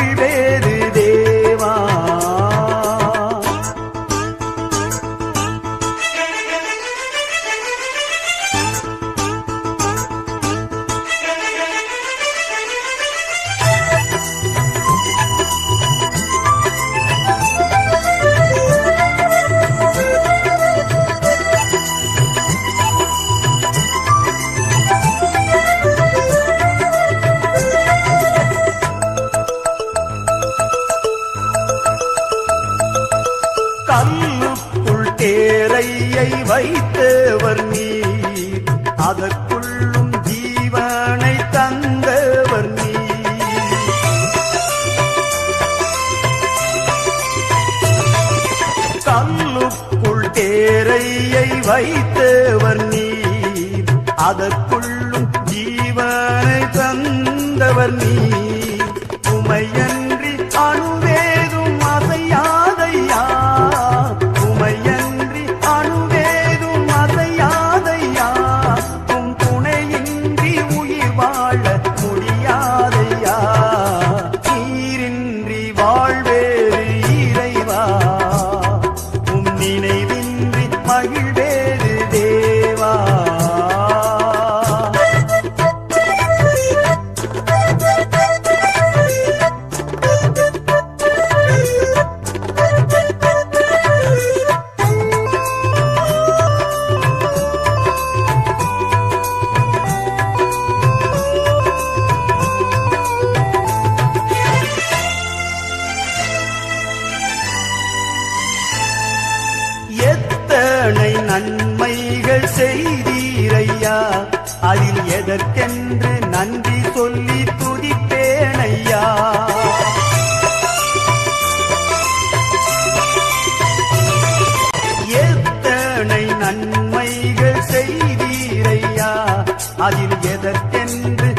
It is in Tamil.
திகழ்கிறது வைத்தவர் நீர் அதற்குள்ளும் ஜீவனை தந்தவர் நீர். கல்லுக்குள் தேரையை வைத்தவர் நீர் அதற்குள் அதற்கென்று நன்றி சொல்லி துதிப்பேனையா எத்தனை நன்மைகள் செய்தீரையா. அதில் எதற்கென்று